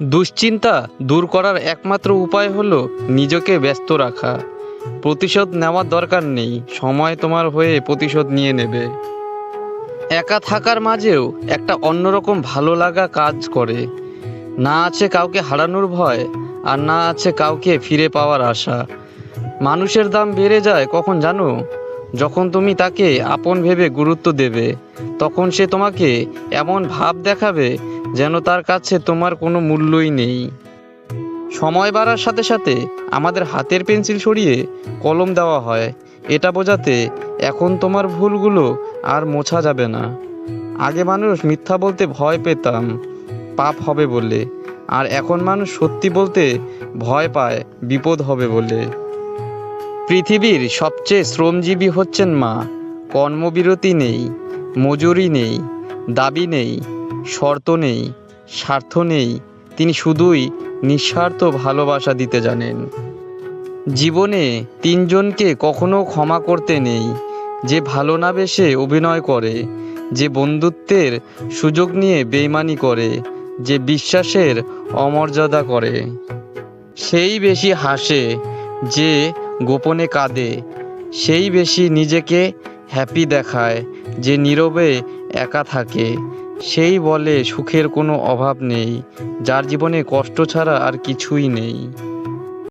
দুশ্চিন্তা দূর করার একমাত্র উপায় হলো নিজেকে ব্যস্ত রাখা। প্রতিশোধ নেওয়ার দরকার নেই, সময় তোমার হয়ে প্রতিশোধ নিয়ে নেবে। একা থাকার মাঝেও একটা অন্যরকম ভালো লাগা কাজ করে। না আছে কাউকে হারানোর ভয়, আর না আছে কাউকে ফিরে পাওয়ার আশা। মানুষের দাম বেড়ে যায় কখন জানো? যখন তুমি তাকে আপন ভেবে গুরুত্ব দেবে, তখন সে তোমাকে এমন ভাব দেখাবে যেন তার কাছে তোমার কোনো মূল্যই নেই। সময় বাড়ার সাথে সাথে আমাদের হাতের পেন্সিল সরিয়ে কলম দেওয়া হয়। এটা বোঝাতে এখন তোমার ভুলগুলো আর মোছা যাবে না। আগে মানুষ মিথ্যা বলতে ভয় পেতাম, পাপ হবে বলে। আর এখন মানুষ সত্যি বলতে ভয় পায়, বিপদ হবে বলে। পৃথিবীর সবচেয়ে শ্রমজীবী হচ্ছেন মা। কর্মবিরতি নেই, মজুরি নেই দাবি নেই, শর্ত নেই, স্বার্থ নেই, তিনি শুধুই নিঃস্বার্থ ভালোবাসা দিতে জানেন। জীবনে তিনজনকে কখনো ক্ষমা করতে নেই, যে ভালো না বেসে অভিনয় করে, যে বন্ধুত্বের সুযোগ নিয়ে বেইমানি করে, যে বিশ্বাসের অমর্যাদা করে। সেই বেশি হাসে, যে গোপনে কাঁদে, সেই বেশি নিজেকে হ্যাপি দেখায়, যে নীরবে একা থাকে। সেই বলে সুখের কোনো অভাব নেই। যার জীবনে কষ্ট ছাড়া আর কিছুই নেই।